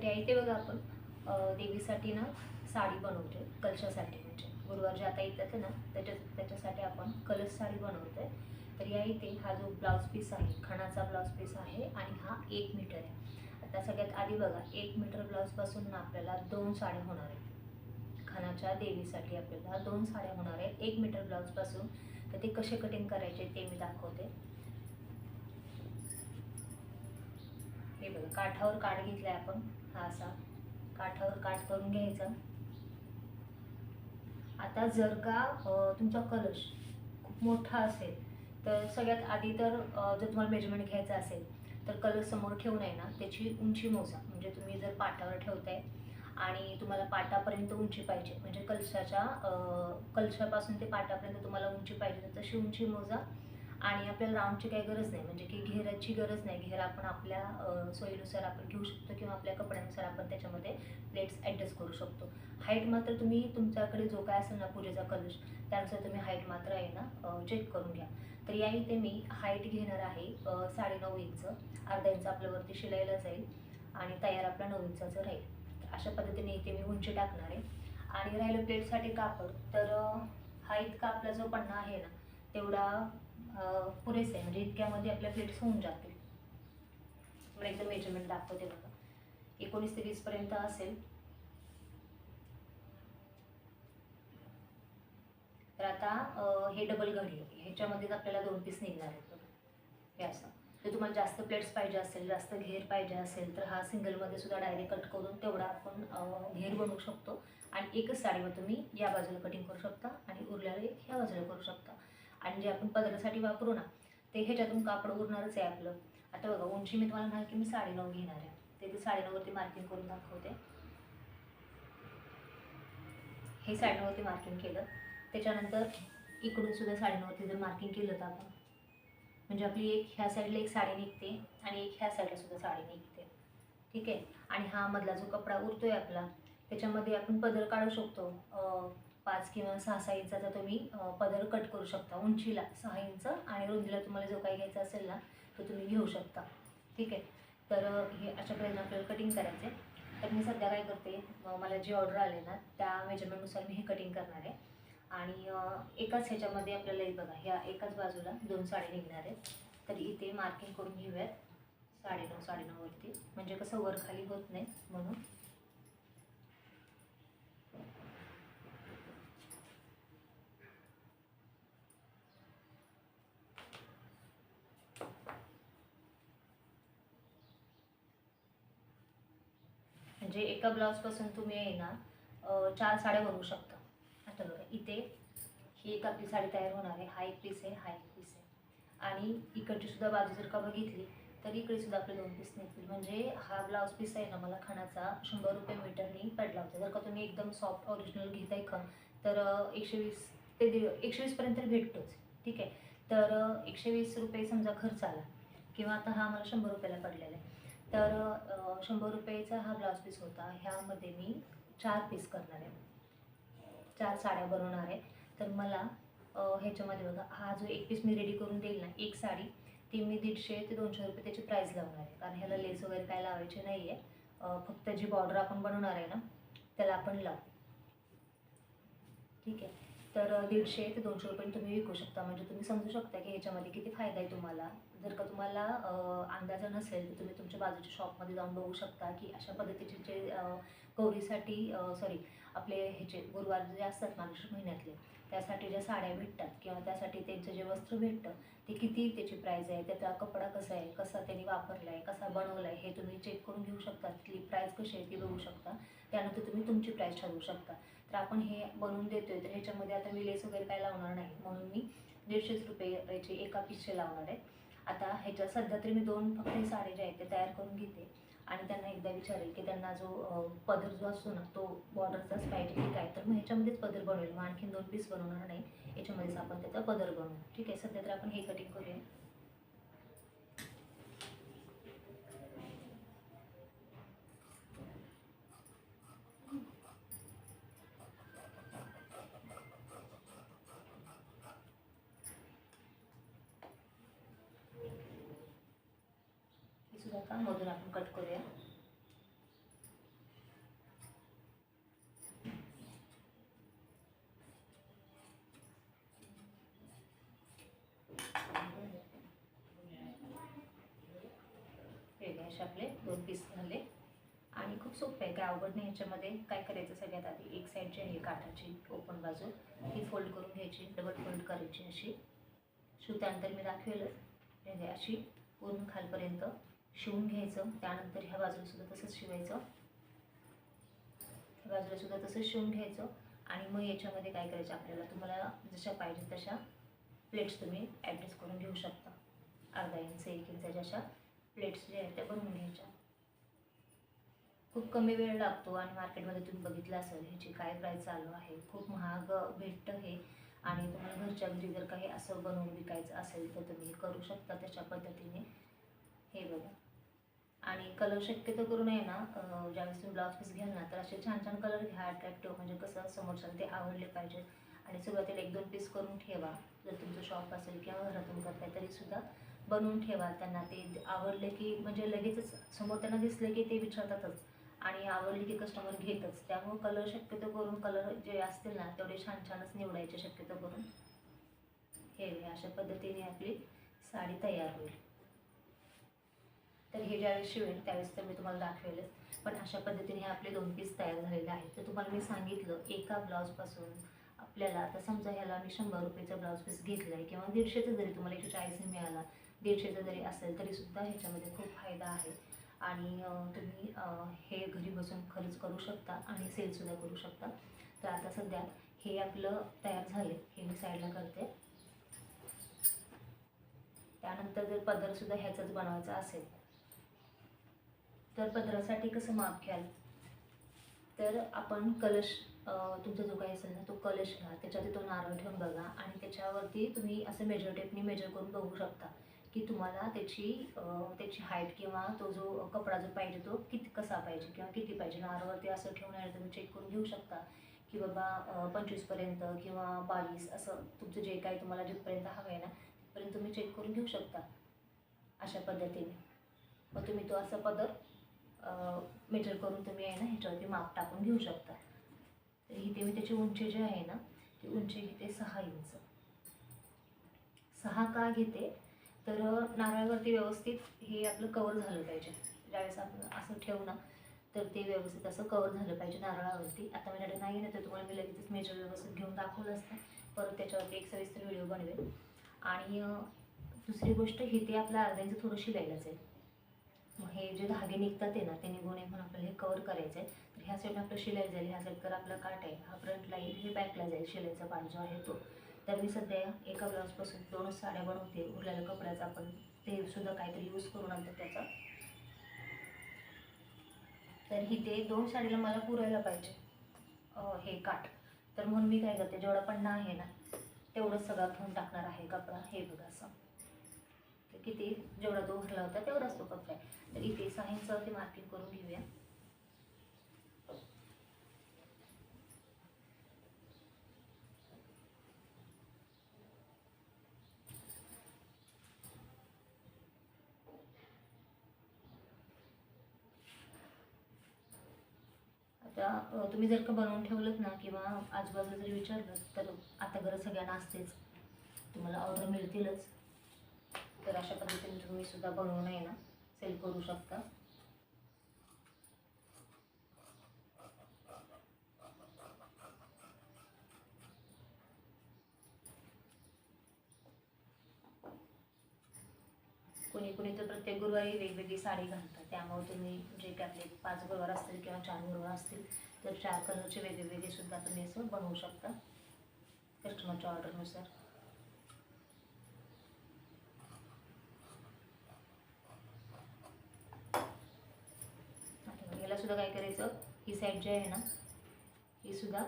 तर या इथे बघा आपण देवीसाठी ना साडी बनवतोय कलशासाठी म्हणजे. गुरुवार जे आता येतात ना त्याच्या त्याच्यासाठी आपण कलश साडी बनवतोय. तर या इथे हा जो ब्लाऊज पीस आहे खणाचा ब्लाऊज पीस आहे आणि हा एक मीटर आहे. आता सगळ्यात आधी बघा एक मीटर ब्लाऊजपासून ना आपल्याला दोन साड्या होणार आहेत. खणाच्या देवीसाठी आपल्याला दोन साड्या होणार आहेत. एक मीटर ब्लाऊजपासून तर ते कसे कटिंग करायचे ते मी दाखवते. हे बघा काठावर काठ घेतलाय आपण. हा असा काठावर काठ करून घ्यायचा. आता जर का तुमचा कलश खूप मोठा असेल तर सगळ्यात आधी तर जर तुम्हाला मेजरमेंट घ्यायचा असेल तर कलश समोर ठेवून आहे ना त्याची उंची मोजा. म्हणजे तुम्ही जर पाटावर ठेवताय आणि तुम्हाला पाटापर्यंत उंची पाहिजे म्हणजे कलशाच्या कलशापासून ते पाटापर्यंत तुम्हाला उंची पाहिजे तशी उंची मोजा. आणि आपल्याला राऊंडची काही गरज नाही. म्हणजे की घेराची गरज नाही. घेरा आपण आपल्या सोयीनुसार आपण घेऊ शकतो किंवा आपल्या कपड्यानुसार आपण त्याच्यामध्ये प्लेट्स ॲडजस्ट करू शकतो. हाईट मात्र तुम्ही तुमच्याकडे जो काय असेल ना पूजेचा कलश त्यानुसार तुम्ही हाईट मात्र आहे ना चेक करून घ्या. तर या इथे मी हाईट घेणार आहे साडेनऊ इंच. अर्धा इंच आपल्यावरती शिलायला जाईल आणि तयार आपला नऊ इंचाचं राहील. तर अशा पद्धतीने इथे मी उंची टाकणार आहे. आणि राहिलं प्लेटसाठी कापड. तर हा इतका आपला जो पन्ना आहे ना तेवढा पुरेसे आहे. म्हणजे इतक्यामध्ये आपल्या प्लेट्स होऊन जातील. मला एकदम मेजरमेंट दाखवते बघा. एकोणीस ते वीसपर्यंत असेल. तर आता हे डबल घडी आहे. ह्याच्यामध्येच आपल्याला दोन पीस निघणार आहेत बघा. हे असं. जर तुम्हाला जास्त प्लेट्स पाहिजे असेल जास्त घेर पाहिजे असेल तर हा सिंगलमध्ये सुद्धा डायरेक्ट कट करून तेवढा आपण घेर बनवू शकतो. आणि एकच साडीवर तुम्ही या बाजूला कटिंग करू शकता आणि उरलेलं एक ह्या बाजूला करू शकता. आणि जे आपण पदरासाठी वापरू ना ते ह्याच्यातून कापड उरणारच आहे आपलं. आता बघा उंची मी तुम्हाला म्हणाल की मी साडेनऊ घेणार आहे. ते ते साडेनऊवरती मार्किंग करून दाखवते. हे साडेनऊवरती मार्किंग केलं. त्याच्यानंतर इकडून सुद्धा साडेनऊवरती जर मार्किंग केलं तर आपण म्हणजे आपली एक ह्या साईडला एक साडी निघते आणि एक ह्या साईडला सुद्धा साडी निघते. ठीक आहे? आणि हा मधला जो कपडा उरतोय आपला त्याच्यामध्ये आपण पदर काढू शकतो. पाच किंवा सहा सहा इंचाचा तुम्ही पदर कट करू शकता उंचीला सहा इंच आणि रुंदीला तुम्हाला जो काही घ्यायचा असेल ना तो तुम्ही घेऊ शकता. ठीक आहे? तर हे अशा प्रकारे आपल्याला कटिंग करायचं आहे तर मी सध्या काय करते मला जी ऑर्डर आले ना त्या मेजरमेंटनुसार मी हे कटिंग करणार आहे. आणि एकाच ह्याच्यामध्ये आपल्याला हे बघा ह्या एकाच बाजूला दोन साडी निघणार आहेत. तर इथे मार्किंग करून घेऊयात. साडेनऊ साडेनऊवरती म्हणजे कसं वर खाली होत नाही म्हणून. म्हणजे एका ब्लाऊजपासून तुम्ही आहे ना चार साड्या बनवू शकता. आता बघा इथे ही एक आपली साडी तयार होणार आहे. हा एक पीस आहे हा एक पीस आहे. आणि इकडची सुद्धा बाजू जर का बघितली तर इकडे सुद्धा आपले दोन पीस निघतील. म्हणजे हा ब्लाऊज पीस आहे ना मला खणाचा शंभर रुपये मीटरनी पडला होता. जर का तुम्ही एकदम सॉफ्ट ओरिजिनल घेताय खण तर एकशे वीस ते दीड एकशे वीसपर्यंत भेटतोच. ठीक आहे? तर एकशे वीस रुपये समजा खर्च आला किंवा आता हा मला शंभर रुपयाला पडलेला आहे. तर शंभर रुपयेचा हा ब्लाऊज पीस होता. ह्यामध्ये मी चार पीस करणार आहे. चार साड्या बनवणार आहे. तर मला ह्याच्यामध्ये बघा हा जो एक पीस मी रेडी करून देईल ना एक साडी ती मी दीडशे ते दोनशे रुपये त्याची प्राईस लावणार आहे. कारण ह्याला लेस वगैरे काय लावायची नाही आहे फक्त जी बॉर्डर आपण बनवणार आहे ना त्याला आपण लावू. ठीक आहे. तर दीडशे ते दोनशे रुपये तुम्ही विकू शकता. म्हणजे तुम्ही समजू शकता की ह्याच्यामध्ये किती फायदा आहे तुम्हाला. जर का तुम्हाला अंदाज अंदाजा नसेल तर तुम्ही तुमच्या बाजूच्या शॉपमध्ये जाऊन बघू शकता की अशा पद्धतीचे जे गौरीसाठी सॉरी आपले ह्याचे गुरुवार जे असतात मागच्या महिन्यातले त्यासाठी ज्या साड्या भेटतात किंवा त्यासाठी त्यांचं जे वस्त्र भेटतं ते किती त्याची प्राईज आहे त्याचा कपडा कसा आहे कसा त्यांनी वापरला आहे कसा बनवला आहे हे तुम्ही चेक करून घेऊ शकता तिथली प्राईज कशी आहे ती बघू शकता. त्यानंतर तुम्ही तुमची प्राईज ठरवू शकता. तर आपण हे बनवून देतोय तर ह्याच्यामध्ये आता मी लेस वगैरे काय लावणार नाही म्हणून मी दीडशेच रुपये याचे एका पीसचे लावणार आहे. आता ह्याच्या सध्या तरी मी दोन फक्त हे साडे जे आहेत ते तयार करून घेते. आणि त्यांना एकदा विचारेल की त्यांना जो पदर जो असतो ना तो बॉर्डरचाच पाहिजे की काय तर मग ह्याच्यामध्येच पदर बनवेल. मग आणखीन दोन पीस बनवणार नाही. याच्यामध्येच आपण त्याचा पदर बनवू. ठीक आहे? सध्या तर आपण हे कटिंग करूया. सुद्धा का मधून आपण कट करूया. असे आपले दोन पीस झाले. आणि खूप सोपे आहे काय अवघड नाही याच्यामध्ये. काय करायचं सगळ्यात आधी? एक साईड जी आहे काठाची ओपन बाजू. ही फोल्ड करून घ्यायची डबल फोल्ड करायची अशी. शू त्यानंतर मी दाखवेलच. म्हणजे अशी पूर्ण खालपर्यंत. शिवून घ्यायचं. त्यानंतर ह्या बाजूला सुद्धा तसंच शिवायचं. ह्या बाजूला सुद्धा तसंच शिवून घ्यायचं. आणि मग याच्यामध्ये काय करायचं आपल्याला? तुम्हाला जशा पाहिजे तशा प्लेट्स तुम्ही ॲडजस्ट करून घेऊ शकता. अर्धा इंच एक इंचाच्या अशा प्लेट्स ज्या आहेत त्या बनवून घ्यायच्या. खूप कमी वेळ लागतो आणि मार्केटमध्ये तुम्ही बघितलं असेल ह्याची काय प्राईस चालू आहे. खूप महाग भेटतं हे. आणि तुम्हाला घरच्या घरी जर काही असं बनवून विकायचं असेल तर तुम्ही करू शकता त्याच्या पद्धतीने. हे बघा. आणि कलर शक्यतो करून आहे ना. ज्यावेळेस तुम्ही ब्लाउज पीस घ्याल ना तर असे छान छान कलर घ्या अट्रॅक्टिव्ह म्हणजे कसं समोरच्याला ते आवडले पाहिजे. आणि सुरुवातीला एक दोन पीस करून ठेवा. जर तुमचं शॉप असेल किंवा घरातून करताय तरीसुद्धा बनवून ठेवा त्यांना ते आवडले की म्हणजे लगेचच समोर त्यांना दिसलं की ते विचारतातच. आणि आवडली की कस्टमर घेतच. त्यामुळे कलर शक्यतो करून कलर जे असतील ना तेवढे छान छानच निवडायचे शक्यतो करून. हे अशा पद्धतीने आपली साडी तयार होईल. तर हे ज्यावेळेस शिवेल त्यावेळेस तर मी तुम्हाला दाखवेलच. पण अशा पद्धतीने हे आपले दोन पीस तयार झालेले आहेत. तर तुम्हाला मी सांगितलं एका ब्लाऊजपासून आपल्याला आता समजा ह्याला मी शंभर रुपयेचा ब्लाऊज पीस घेतला आहे किंवा दीडशेचा जरी तुम्हाला एकशे चाळीस मिळाला दीडशेचा जरी असेल तरीसुद्धा ह्याच्यामध्ये खूप फायदा आहे. आणि तुम्ही हे घरी बसून खर्च करू शकता आणि सेलसुद्धा करू शकता. तर आता सध्या हे आपलं तयार झाले हे मी साईडला करते. त्यानंतर जर पदरसुद्धा ह्याचाच बनवायचा असेल तर पदरासाठी कसं माप घ्याल? तर आपण कलश तुमचा जो काही असेल ना तो कलश घ्या. त्याच्यावरती तो नारळ ठेवून बघा आणि त्याच्यावरती तुम्ही असं मेजर टेपनी मेजर करून बघू शकता की तुम्हाला त्याची त्याची हाईट किंवा तो जो कपडा जो पाहिजे तो किती कसा पाहिजे किंवा किती पाहिजे. नारळवरती असं ठेवून आहे तुम्ही चेक करून घेऊ शकता की बाबा पंचवीसपर्यंत किंवा बावीस असं तुमचं जे काही तुम्हाला जिथपर्यंत हवं आहे ना तिथपर्यंत तुम्ही चेक करून घेऊ शकता अशा पद्धतीने. मग तुम्ही तो असा पदर मेजर करून तुम्ही आहे ना ह्याच्यावरती माप टाकून घेऊ शकता. तर इथे मी त्याची उंची जी आहे ना ती उंची घेते सहा इंच. सहा का घेते? तर नारळावरती व्यवस्थित हे आपलं कवर झालं पाहिजे. ज्यावेळेस आपण असं ठेवू ना तर ते व्यवस्थित असं कवर झालं पाहिजे नारळावरती. आता माझ्याकडे नाही ना तर तुम्हाला मी लगेचच मेजर व्यवस्थित घेऊन दाखवलं असतं. परत त्याच्यावरती एक सविस्तर व्हिडिओ बनवेल आणि दुसरी गोष्ट हे ते आपल्या अर्ध्यांचं थोडं शिलायलाच आहे. मग हे जे धागे निघतात आहे ना ते निघून एक म्हणून आपल्याला हे कवर करायचं आहे तर ह्या साईडला आपलं शिलाई जाईल ह्या साईड आपला काट आहे हा फ्रंटला येईल हे बॅकला जाईल शिलाईचा पार्ट जो आहे तो. तर मी सध्या एका ब्लाऊजपासून दोनच साड्या बनवते. उरलेल्या कपड्याचा आपण ते सुद्धा काहीतरी यूज करू नंतर त्याचा. तर ही ते दोन साडीला मला पुरायला पाहिजे हे काठ. तर म्हणून मी काय करते जेवढा पन्ना आहे ना तेवढंच सगळं घेऊन टाकणार आहे कपडा. हे बघा असं. किती? जेवढा तो भरला होता तेवढाच तो कप आहे. तर इथे सहा इंचावरती मार्किंग करून घेऊया. आता तुम्ही जर का बनवून ठेवलं ना किंवा आजूबाजूला जरी विचारलं तर आता गरज सगळ्यांना असतेच. तुम्हाला ऑर्डर मिळतीलच. तर अशा पद्धतीने तुम्ही सुद्धा बनवून आहे ना सेल करू शकता. कोणी कोणी तर प्रत्येक गुरुवारी वेगवेगळी साडी घालतात. त्यामुळे तुम्ही जे काही आपले पाच गुरुवार असतील किंवा चार गुरुवार असतील तर चार कलरचे वेगवेगळे सुद्धा तुम्ही असं बनवू शकता. कस्टमरच्या ऑर्डरनुसार दुसरं काय करायचं? ही साईड जी आहे ना ही सुद्धा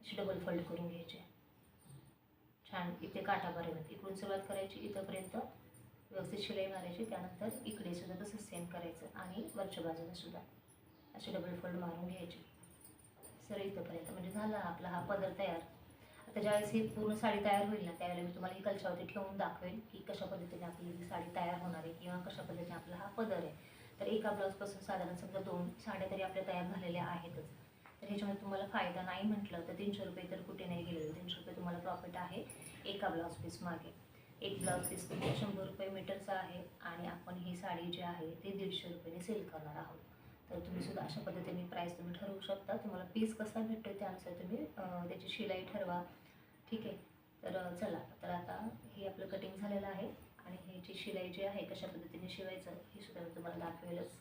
अशी डबल फोल्ड करून घ्यायची छान इथे काठापर्यंत. इकडून सुरुवात करायची इथंपर्यंत व्यवस्थित शिलाई मारायची त्यानंतर इकडे सुद्धा तसंच सेम करायचं आणि वरच्या बाजूने सुद्धा असे डबल फोल्ड मारून घ्यायचे. सर इथंपर्यंत. म्हणजे झाला आपला हा पदर तयार. आता ज्यावेळेस ही पूर्ण साडी तयार होईल ना त्यावेळेला मी तुम्हाला ही कलशावरती ठेवून दाखवेल की कशा पद्धतीने आपली ही साडी तयार होणार आहे किंवा कशा पद्धतीने आपला हा पदर आहे. तर एका ब्लाऊजपासून साधारण समजा दोन साड्या तरी आपल्या तयार झालेल्या आहेतच. तर ह्याच्यामध्ये तुम्हाला फायदा नाही म्हटलं तर तीनशे रुपये तर कुठे नाही गेलेलं तीनशे रुपये तुम्हाला प्रॉफिट आहे एका ब्लाऊज पीस मागे. एक ब्लाऊज पीस तुम्ही शंभर रुपये मीटरचा आहे आणि आपण ही साडी जी आहे ती दीडशे रुपयाने सेल करणार आहोत. तर तुम्ही सुद्धा अशा पद्धतीने प्राईस तुम्ही ठरवू शकता. तुम्हाला पीस कसा भेटतो त्यानुसार तुम्ही त्याची शिलाई ठरवा. ठीक आहे? तर चला. तर आता हे आपलं कटिंग झालेलं आहे. आणि हे जी शिलाई जी आहे कशा पद्धतीने शिवायचं हे सुद्धा मी तुम्हाला दाखवेलच.